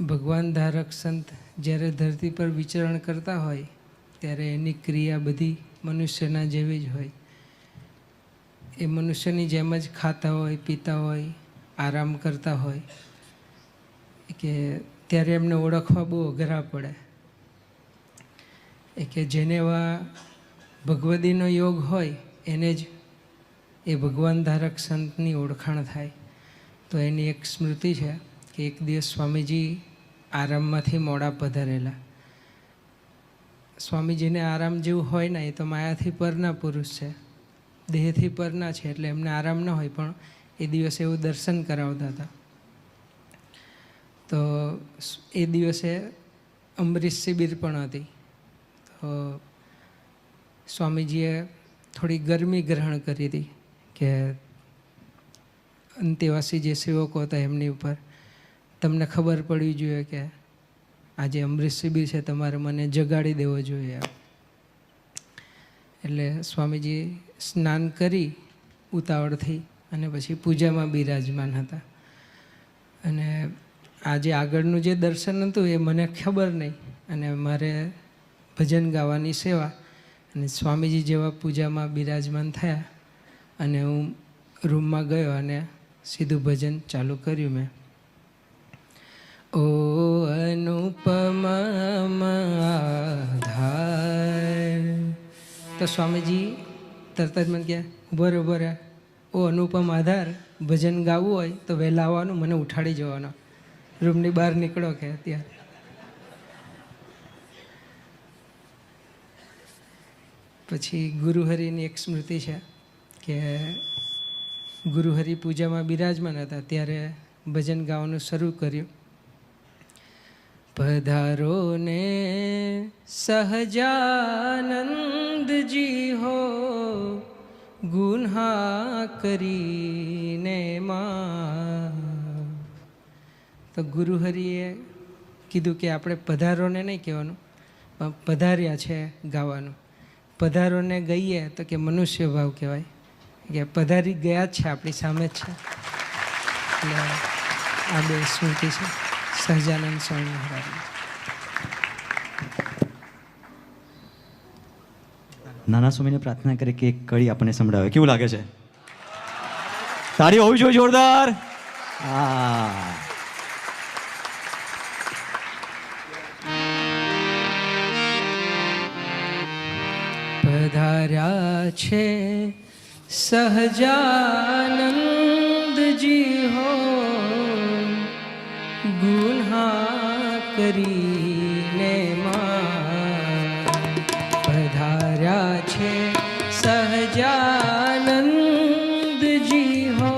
ભગવાન ધારક સંત જ્યારે ધરતી પર વિચરણ કરતા હોય, ત્યારે એની ક્રિયા બધી મનુષ્યના જેવી જ હોય. એ મનુષ્યની જેમ જ ખાતા હોય, પીતા હોય, આરામ કરતા હોય. કે ત્યારે એમને ઓળખવા બહુ અઘરા પડે. એ કે જેને એવા ભગવદીનો યોગ હોય, એને જ એ ભગવાન ધારક સંતની ઓળખાણ થાય. તો એની એક સ્મૃતિ છે કે એક દિવસ સ્વામીજી આરામમાંથી મોડા પધારેલા. સ્વામીજીને આરામ જેવું હોય ને એ તો માયાથી પરના પુરુષ છે. દેહથી પરના છે એટલે એમને આરામ ન હોય, પણ એ દિવસે એવું દર્શન કરાવતા હતા. તો એ દિવસે અમરીશ શિબિર પણ હતી. તો સ્વામીજીએ થોડી ગરમી ગ્રહણ કરી હતી કે અંતેવાસી જે સેવકો હતા એમની ઉપર તમને ખબર પડવી જોઈએ કે આજે અમૃત શિબિર છે, તમારે મને જગાડી દેવો જોઈએ એટલે સ્વામીજી સ્નાન કરી ઉતાવળથી અને પછી પૂજામાં બિરાજમાન હતા. અને આજે આગળનું જે દર્શન હતું એ મને ખબર નહીં અને મારે ભજન ગાવાની સેવા અને સ્વામીજી જેવા પૂજામાં બિરાજમાન થયા અને હું રૂમમાં ગયો અને સીધું ભજન ચાલુ કર્યું મેં. ઓ અનુપમ આધાર તો સ્વામીજી, તરત જ મને કહે ઉભર ઉભર ઓ અનુપમ આધાર, ભજન ગાવું હોય તો વહેલા આવવાનું, મને ઉઠાડી જવાનો. રૂમની બહાર નીકળો કે અત્યારે. પછી ગુરુહરિની એક સ્મૃતિ છે કે ગુરુહરિ પૂજામાં બિરાજમાન હતા, ત્યારે ભજન ગાવાનું શરૂ કર્યું. પધારો ને સહજાનંદજી હો, ગુન્હા કરીને માં તો ગુરુહરિએ કીધું કે આપણે પધારોને નહીં કહેવાનું, પણ પધાર્યા છે ગાવાનું. પધારોને ગઈએ તો કે મનુષ્ય ભાવ કહેવાય. કે પધારી ગયા જ છે, આપણી સામે જ છે. એટલે આ બે સ્મૃતિ છે. સહજાનંદ સ્વામી મહારાજ. નાના સ્વામીને પ્રાર્થના કરી કે એક કડી આપણને સંભળાવે. કેવું લાગે છે? તારી હોવી જોઈએ જોરદાર. હા. પધાર્યા છે સહજાનંદજી હો. ગુન્હા કરીને માં પધાર્યા છે સહજાનંદજી હો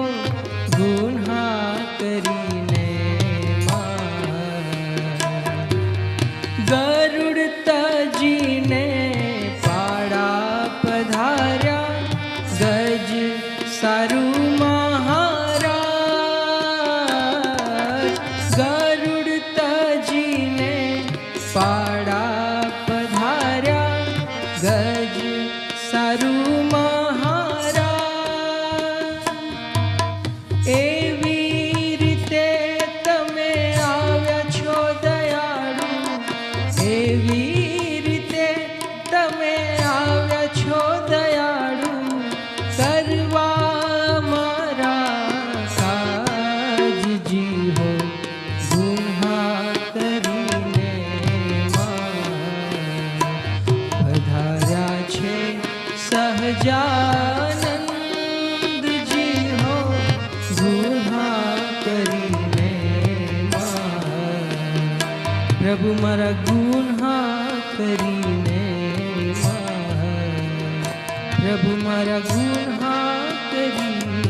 ગુન્હા કરીને ગરુડ તજીને પાડા પધાર્યા ગજ સારું પાડા સહજાનંદજી હો ગુહા કરીને. પ્રભુ મારા ગુન્હા કરીને. પ્રભુ મારા ગુન્હા કરીને